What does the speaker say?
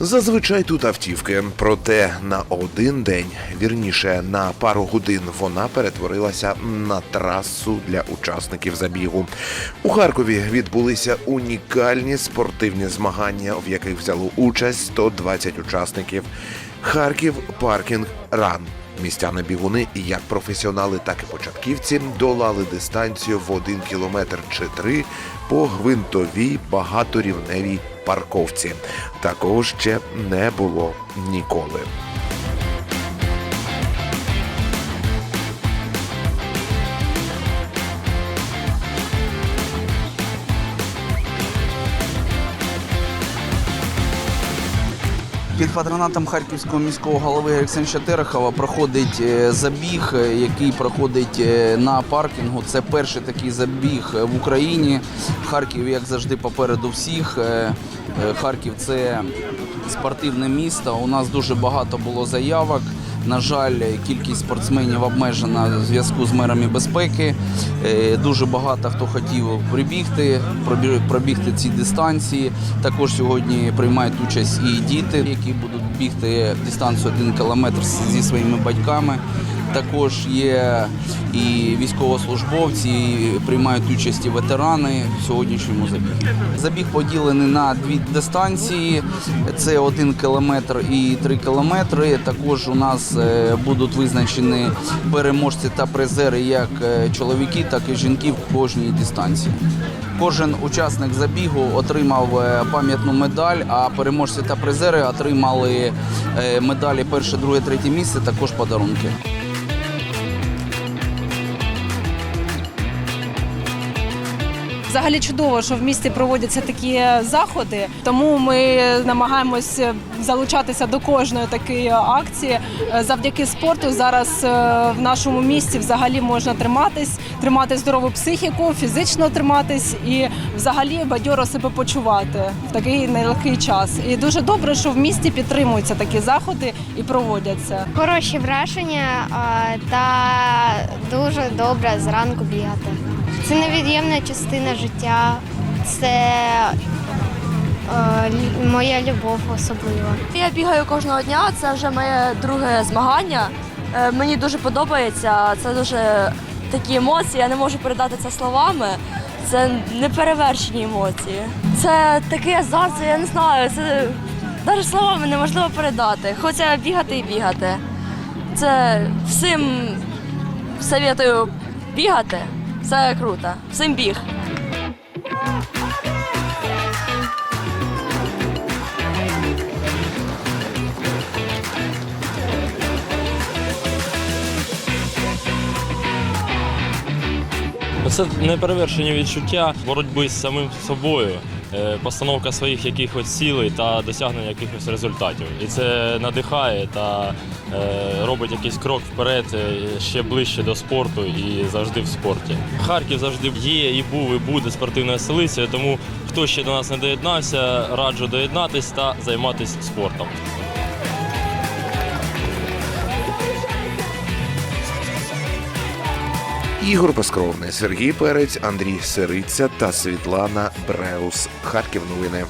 Зазвичай тут автівки, проте на один день, вірніше на пару годин, вона перетворилася на трасу для учасників забігу. У Харкові відбулися унікальні спортивні змагання, в яких взяло участь 120 учасників. Харків паркінг ран. Містяни бігуни, як професіонали, так і початківці, долали дистанцію в один кілометр чи три по гвинтовій багаторівневій парковці. Такого ще не було ніколи. Під патронатом харківського міського голови Олександра Терехова проходить е, забіг, е, який проходить е, на паркінгу. Це перший такий забіг в Україні. Харків, як завжди, попереду всіх. Харків це спортивне місто. У нас дуже багато було заявок. На жаль, кількість спортсменів обмежена в зв'язку з мерами безпеки. Е, Дуже багато хто хотів прибігти, пробі- пробігти ці дистанції. Також сьогодні приймають участь і діти, які будуть бігти дистанцію 1 кілометр зі своїми батьками. Також є і військовослужбовці, і приймають участь і ветерани в сьогоднішньому забігі. Забіг поділений на дві дистанції: це один кілометр і три кілометри. Також у нас е, будуть визначені переможці та призери як е, чоловіки, так і жінки в кожній дистанції. Кожен учасник забігу отримав е, пам'ятну медаль, а переможці та призери отримали медалі перше, друге, третє місце, також подарунки. Взагалі чудово, що в місті проводяться такі заходи, тому ми намагаємось залучатися до кожної такої акції. Е, Завдяки спорту зараз е, в нашому місті взагалі можна триматись, тримати здорову психіку, фізично триматись і взагалі бадьоро себе почувати в такий нелегкий час. І дуже добре, що в місті підтримуються такі заходи і проводяться. Хороші враження та дуже добре зранку бігати. Це невід'ємна частина життя, це е, моя любов особлива. Я бігаю кожного дня, це вже моє друге змагання. Е, Мені дуже подобається, це дуже такі емоції, я не можу передати це словами. Це неперевершені емоції. Це такий азарт, я не знаю, це навіть словами неможливо передати. Хочеться бігати і бігати. Це всім советую бігати. Це круто. Всім біг. Це неперевершені відчуття боротьби з самим собою, постановка своїх якихось цілей та досягнення якихось результатів. І це надихає та е, робить якийсь крок вперед е, ще ближче до спорту і завжди в спорті. Харків завжди є і був, і буде спортивною столицею, тому хто ще до нас не доєднався, раджу доєднатись та займатися спортом. Ігор Безкровний, Сергій Перець, Андрій Сириця та Світлана Бреус. Харків новини.